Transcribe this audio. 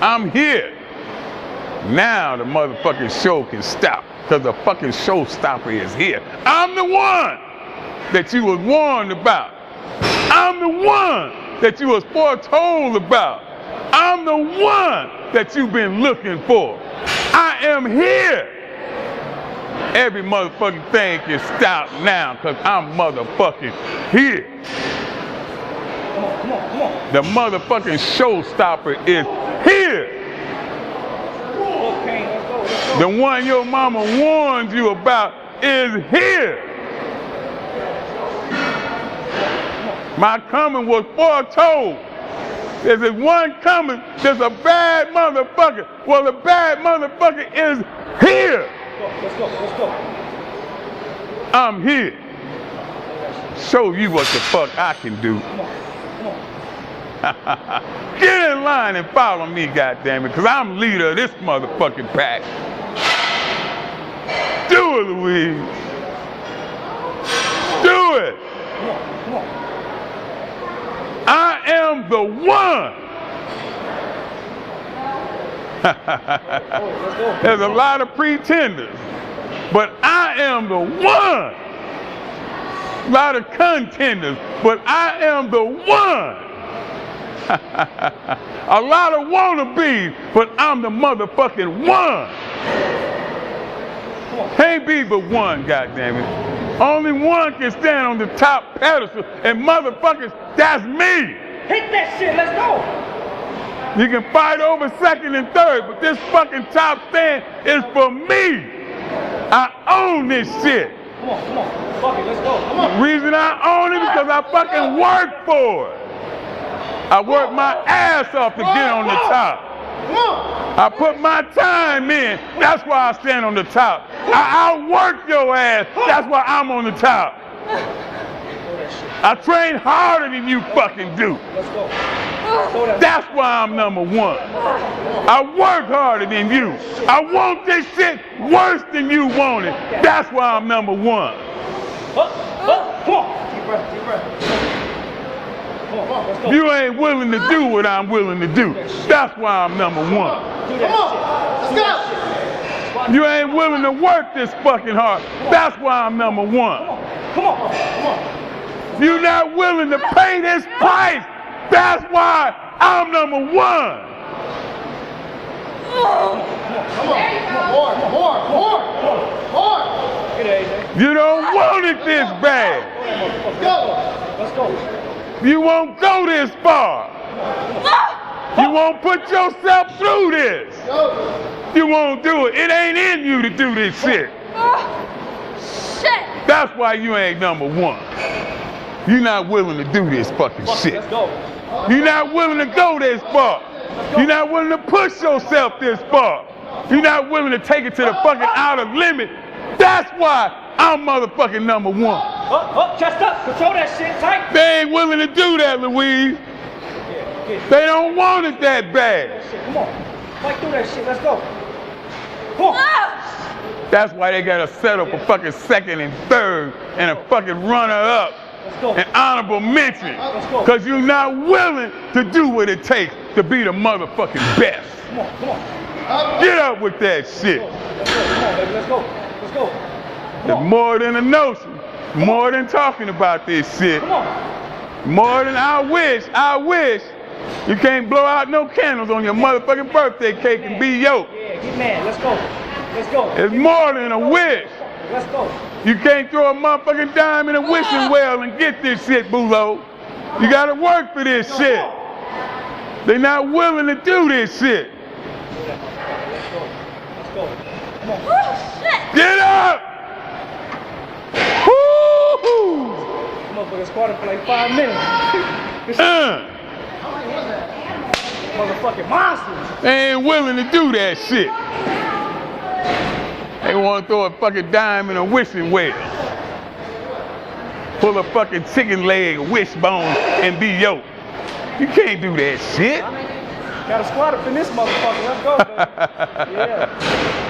I'm here. Now the motherfucking show can stop because the fucking showstopper is here. I'm the one that you was warned about. I'm the one that you was foretold about. I'm the one that you've been looking for. I am here. Every motherfucking thing can stop now because I'm motherfucking here. Come on, come on, come on. The motherfucking showstopper is here. Let's let's. The one your mama warned you about is here. My coming was foretold. There's this one coming, there's a bad motherfucker. Well, the bad motherfucker is here. Go, let's go, let's go. I'm here. Show you what the fuck I can do. Come on, come on. Get in line and follow me, goddammit, because I'm leader of this motherfucking pack. Do it, Louise. Do it. I am the one. There's a lot of pretenders, but I am the one. A lot of contenders, but I am the one. a lot of wannabes, but I'm the motherfucking one. Can't be but one, goddammit. Only one can stand on the top pedestal, and motherfuckers, that's me. Hit that shit, let's go. You can fight over second and third, but this fucking top stand is for me. I own this shit. Come on, come on. Fuck it, let's go. Come on. Reason I own it because I fucking work for it. I work my ass off to get on the top. I put my time in. That's why I stand on the top. I outwork your ass. That's why I'm on the top. I train harder than you fucking do. That's why I'm number one. I work harder than you. I want this shit worse than you want it. That's why I'm number one. Deep breath, deep breath. Come on, come on, let's go. You ain't willing to do what I'm willing to do. That's why I'm number one. Do that shit. Squat. You ain't willing to work this fucking hard. That's why I'm number one. come on, come on. You're not willing to pay this price. That's why I'm number one. Come on, come on. You don't want it this bad. Let's go. Let's go. You won't go this far. You won't put yourself through this. You won't do it. It ain't in you to do this shit. Shit! That's why you ain't number one. You're not willing to do this fucking shit. You're not willing to go this far. You're not willing to push yourself this far. You're not willing to take it to the fucking outer limit. That's why I'm motherfucking number one. Up, up, chest up. Control that shit tight. They ain't willing to do that, Louise. Yeah, get They don't want it that bad. that. Come on. Fight through that shit. Let's go. Come on. Ah! That's why they gotta set up a fucking second and third and a fucking runner up Let's and honorable mention. Cause you're not willing to do what it takes to be the motherfucking best. Come on, come on. Get up with that shit. Let's go. Come on, baby. Let's go. Let's go. Come It's on. more than a notion. More than talking about this shit. Come on. More than I wish. I wish. You can't blow out no candles on your motherfucking birthday cake and be yoked. Yeah, get mad. Let's go. Let's go. It's more than a wish. Let's go. You can't throw a motherfucking dime in a wishing well and get this shit, Bulo. You gotta work for this shit. They're not willing to do this shit. Let's go. Let's go. Come on. Shit! Get up! Motherfucker squatted for like five minutes. Motherfucking monsters. they ain't willing to do that shit. They want to throw a fucking dime in a wishing well. Pull a fucking chicken leg, wishbone, and be yoked. You can't do that shit. Got a squat up in this motherfucker. Let's go, baby. Yeah.